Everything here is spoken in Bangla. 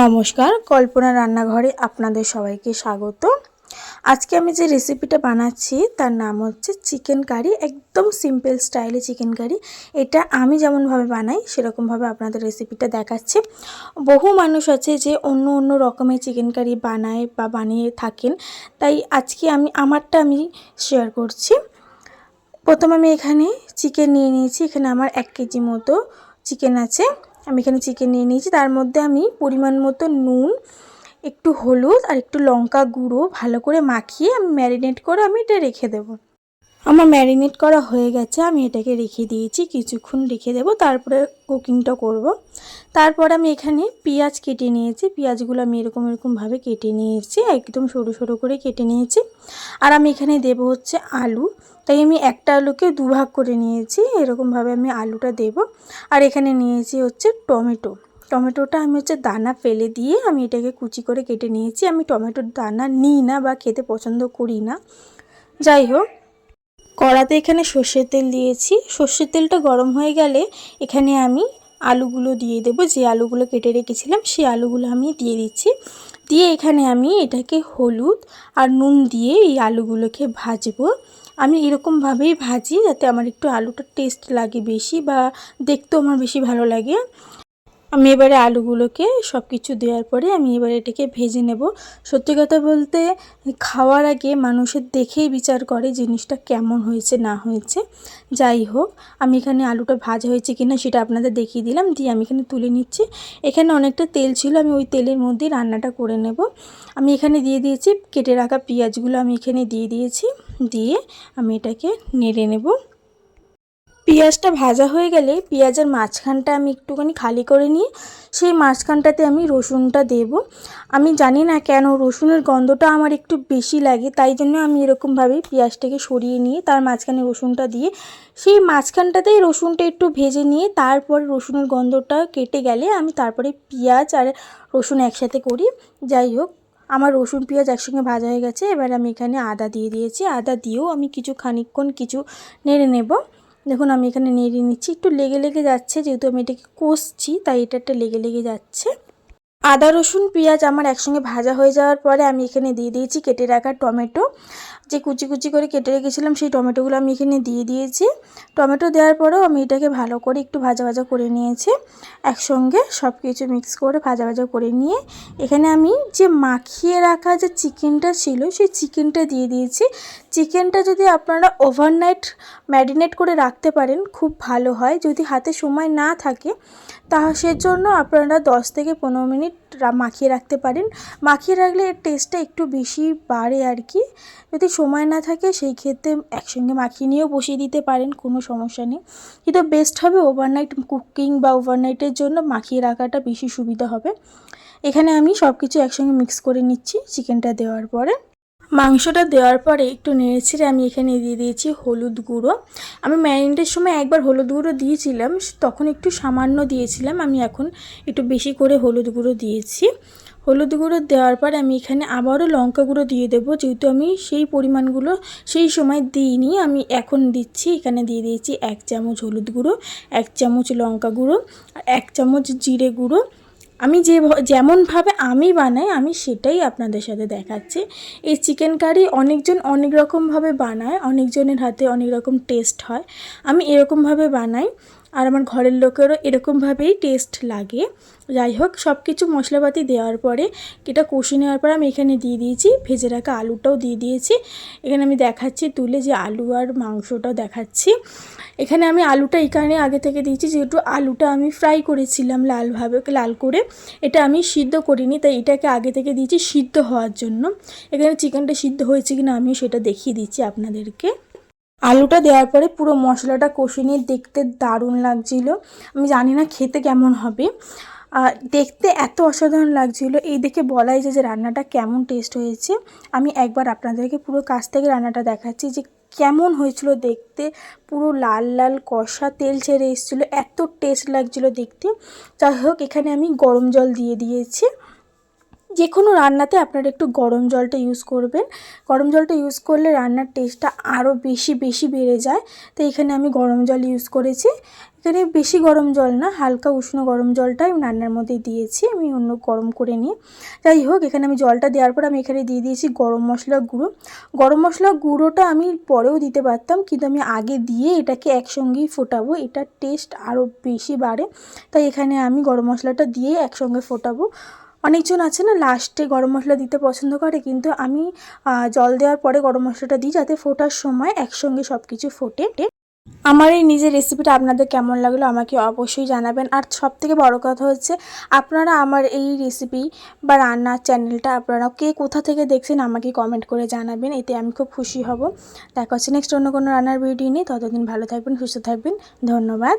নমস্কার, কল্পনা রান্নাঘরে আপনাদের সবাইকে স্বাগত। আজকে আমি যে রেসিপিটা বানাচ্ছি, তার নাম হচ্ছে চিকেন কারি একদম সিম্পল স্টাইলে চিকেন কারি এটা আমি যেমনভাবে বানাই, সেরকমভাবে আপনাদের রেসিপিটা দেখাচ্ছি। বহু মানুষ আছে যে অন্য অন্য রকমের চিকেন কারি বানায় বা বানিয়ে থাকেন, তাই আজকে আমি, আমারটা আমি শেয়ার করছি। প্রথম আমি এখানে চিকেন নিয়ে নিয়েছি, এখানে আমার এক কেজি মতো চিকেন আছে। আমি এখানে চিকেন নিয়ে নিয়েছি তার মধ্যে আমি পরিমাণ মতো নুন, একটু হলুদ আর একটু লঙ্কা গুঁড়ো ভালো করে মাখিয়ে আমি ম্যারিনেট করে আমি এটা রেখে দেব আমার ম্যারিনেট করা হয়ে গেছে, আমি এটাকে রেখে দিয়েছি, কিছুক্ষণ রেখে দেব, তারপরে কুকিংটা করব। তারপর আমি এখানে পেঁয়াজ কেটে নিয়েছি। পেঁয়াজগুলো আমি এরকম এরকমভাবে কেটে নিয়েছি, একদম সরু সরু করে কেটে নিয়েছি। আর আমি এখানে দেব হচ্ছে আলু। তাই আমি একটা আলুকে দুভাগ করে নিয়েছি এরকমভাবে আমি আলুটা দেব। আর এখানে নিয়েছি হচ্ছে টমেটো। টমেটোটা আমি হচ্ছে দানা ফেলে দিয়ে আমি এটাকে কুচি করে কেটে নিয়েছি। আমি টমেটোর দানা নিই না বা খেতে পছন্দ করি না। যাই হোক, কড়াতে এখানে সর্ষের তেল দিয়েছি। সর্ষের তেলটা গরম হয়ে গেলে এখানে আমি আলুগুলো দিয়ে দেব। যে আলুগুলো কেটে রেখেছিলাম, সেই আলুগুলো আমি দিয়ে দিচ্ছি। দিয়ে এখানে আমি এটাকে হলুদ আর নুন দিয়ে এই আলুগুলোকে ভাজবো। আমি এরকমভাবেই ভাজি যাতে আমার একটু আলুটা টেস্ট লাগে বেশি বা দেখতেও আমার বেশি ভালো লাগে। আমি এবারে আলুগুলোকে সব কিছু দেওয়ার পরে আমি এবারে এটাকে ভেজে নেব। সত্যি কথা বলতে, খাওয়ার আগে মানুষের দেখেই বিচার করে জিনিসটা কেমন হয়েছে, না হয়েছে। যাই হোক, আমি এখানে আলুটা ভাজা হয়েছে কিনা সেটা আপনাদের দেখিয়ে দিলাম, দিয়ে আমি এখানে তুলে নিচ্ছি। এখানে অনেকটা তেল ছিল, আমি ওই তেলের মধ্যেই রান্নাটা করে নেব। আমি এখানে দিয়ে দিয়েছি, কেটে রাখা পেঁয়াজগুলো আমি এখানে দিয়ে দিয়েছি, দিয়ে আমি এটাকে নেড়ে নেব। পেঁয়াজটা ভাজা হয়ে গেলে পেঁয়াজের মাঝখানটা আমি একটুখানি খালি করে নিয়ে সেই মাঝখানটাতে আমি রসুনটা দেব। আমি জানি না কেন রসুনের গন্ধটা আমার একটু বেশি লাগে, তাই জন্য আমি এরকমভাবে পেঁয়াজটাকে সরিয়ে নিয়ে তার মাঝখানে রসুনটা দিয়ে সেই মাঝখানটাতেই রসুনটা একটু ভেজে নিয়ে তারপর রসুনের গন্ধটা কেটে গেলে আমি তারপরে পেঁয়াজ আর রসুন একসাথে করি। যাই হোক, আমার রসুন পেঁয়াজ একসঙ্গে ভাজা হয়ে গেছে, এবার আমি এখানে আদা দিয়ে দিয়েছি। আদা দিয়েও আমি কিছু খানিকক্ষণ কিছু নেড়ে নেব। দেখুন, আমি এখানে নেড়ে নিচ্ছি। একটু লেগে লেগে যাচ্ছে, যেহেতু আমি এটাকে কষছি, তাই এটা একটা লেগে লেগে যাচ্ছে। আদা, রসুন, পেঁয়াজ আমার একসঙ্গে ভাজা হয়ে যাওয়ার পরে আমি এখানে দিয়ে দিয়েছি কেটে রাখা টমেটো। যে কুচি কুচি করে কেটে রেখেছিলাম সেই টমেটোগুলো আমি এখানে দিয়ে দিয়েছি। টমেটো দেওয়ার পরেও আমি এটাকে ভালো করে একটু ভাজা ভাজা করে নিয়েছি। একসঙ্গে সব কিছু মিক্স করে ভাজা ভাজা করে নিয়ে এখানে আমি যে মাখিয়ে রাখা যে চিকেনটা ছিল সেই চিকেনটা দিয়ে দিয়েছি। চিকেনটা যদি আপনারা ওভারনাইট ম্যারিনেট করে রাখতে পারেন খুব ভালো হয়। যদি হাতে সময় না থাকে, তা সেজন্য আপনারা দশ থেকে পনেরো মিনিট মাখিয়ে রাখতে পারেন। মাখিয়ে রাখলে এর টেস্টটা একটু বেশি বাড়ে আর কি। যদি সময় না থাকে সেই ক্ষেত্রে একসঙ্গে মাখিয়ে নিয়েও বসিয়ে দিতে পারেন, কোনো সমস্যা নেই। কিন্তু বেস্ট হবে ওভারনাইট কুকিং বা ওভারনাইটের জন্য মাখিয়ে রাখাটা বেশি সুবিধা হবে। এখানে আমি সব কিছু একসঙ্গে মিক্স করে নিচ্ছি চিকেনটা দেওয়ার পরে। মাংসটা দেওয়ার পরে একটু নেড়েছিড়ে আমি এখানে দিয়ে দিয়েছি হলুদ গুঁড়ো। আমি ম্যারিনেটের সময় একবার হলুদ গুঁড়ো দিয়েছিলাম, তখন একটু সামান্য দিয়েছিলাম, আমি এখন একটু বেশি করে হলুদ গুঁড়ো দিয়েছি। হলুদ গুঁড়ো দেওয়ার পর আমি এখানে আবারও লঙ্কা গুঁড়ো দিয়ে দেবো, যেহেতু আমি সেই পরিমাণগুলো সেই সময় দিইনি, আমি এখন দিচ্ছি, এখানে দিয়ে দিয়েছি এক চামচ হলুদ গুঁড়ো, এক চামচ লঙ্কা গুঁড়ো, আর এক চামচ জিরে গুঁড়ো আমি যে যেমনভাবে আমি বানাই, আমি সেটাই আপনাদের সাথে দেখাচ্ছি। এই চিকেন কারি অনেকজন অনেক রকমভাবে বানায়, অনেকজনের হাতে অনেক রকম টেস্ট হয়। আমি এরকমভাবে বানাই। আর আমার ঘরের লোকেরও এরকমভাবেই টেস্ট লাগে। যাই হোক সব কিছু মশলাপাতি দেওয়ার পরে, এটা কষে নেওয়ার পর আমি এখানে দিয়ে দিয়েছি, ভেজে রাখা আলুটাও দিয়ে দিয়েছি। এখানে আমি দেখাচ্ছি, তুলে যে আলু আর মাংসটাও দেখাচ্ছি। এখানে আমি আলুটা এখানে আগে থেকে দিয়েছি, যেহেতু আলুটা আমি ফ্রাই করেছিলাম লালভাবে, লাল করে। এটা আমি সিদ্ধ করিনি, তাই এটাকে আগে থেকে দিয়েছি সিদ্ধ হওয়ার জন্য। এখানে চিকেনটা সিদ্ধ হয়েছে কিনা আমিও সেটা দেখিয়ে দিচ্ছি আপনাদেরকে। আলুটা দেওয়ার পরে পুরো মশলাটা কষে নিয়ে দেখতে দারুণ লাগছিল। আমি জানি না খেতে কেমন হবে। দেখতে এত অসাধারণ লাগছিল। এই দেখে বলাই যে যে রান্নাটা কেমন টেস্ট হয়েছে। আমি একবার আপনাদেরকে পুরো কাছ থেকে রান্নাটা দেখাচ্ছি যে কেমন হয়েছিল দেখতে। পুরো লাল লাল কষা তেল ছেড়ে এসেছিল। এত টেস্ট লাগছিল দেখতে। যাই হোক, এখানে আমি গরম জল দিয়ে দিয়েছি। যে কোনো রান্নাতে আপনারা একটু গরম জলটা ইউজ করবেন। গরম জলটা ইউজ করলে রান্নার টেস্টটা আরও বেশি বেশি বেড়ে যায়। তো এখানে আমি গরম জল ইউজ করেছি। এখানে বেশি গরম জল না, হালকা উষ্ণ গরম জলটা আমি রান্নার মধ্যে দিয়েছি। আমি অন্য গরম করে নিয়ে যাই হোক, এখানে আমি জলটা দেওয়ার পর আমি এখানে দিয়ে দিয়েছি গরম মশলা গুঁড়ো। গরম মশলা গুঁড়োটা আমি পরেও দিতে পারতাম, কিন্তু আমি আগে দিয়ে এটাকে একসঙ্গেই ফোটাবো। এটার টেস্ট আরও বেশি বাড়ে। তাই এখানে আমি গরম মশলাটা দিয়ে একসঙ্গে ফোটাবো। অনেকজন আছে না লাস্টে গরম মশলা দিতে পছন্দ করে, কিন্তু আমি জল দেওয়ার পরে গরম মশলাটা দিই যাতে ফোটার সময় একসঙ্গে সব কিছু ফোটে। আমার এই নিজের রেসিপিটা আপনাদের কেমন লাগল আমাকে অবশ্যই জানাবেন। আর সব থেকে বড়ো কথা হচ্ছে, আপনারা আমার এই রেসিপি বা রান্নার চ্যানেলটা আপনারা কে কোথা থেকে দেখছেন আমাকে কমেন্ট করে জানাবেন, এতে আমি খুব খুশি হব। দেখা হচ্ছে নেক্সট অন্য কোনো রান্নার ভিডিও নিয়ে, ততদিন ভালো থাকবেন, সুস্থ থাকবেন, ধন্যবাদ।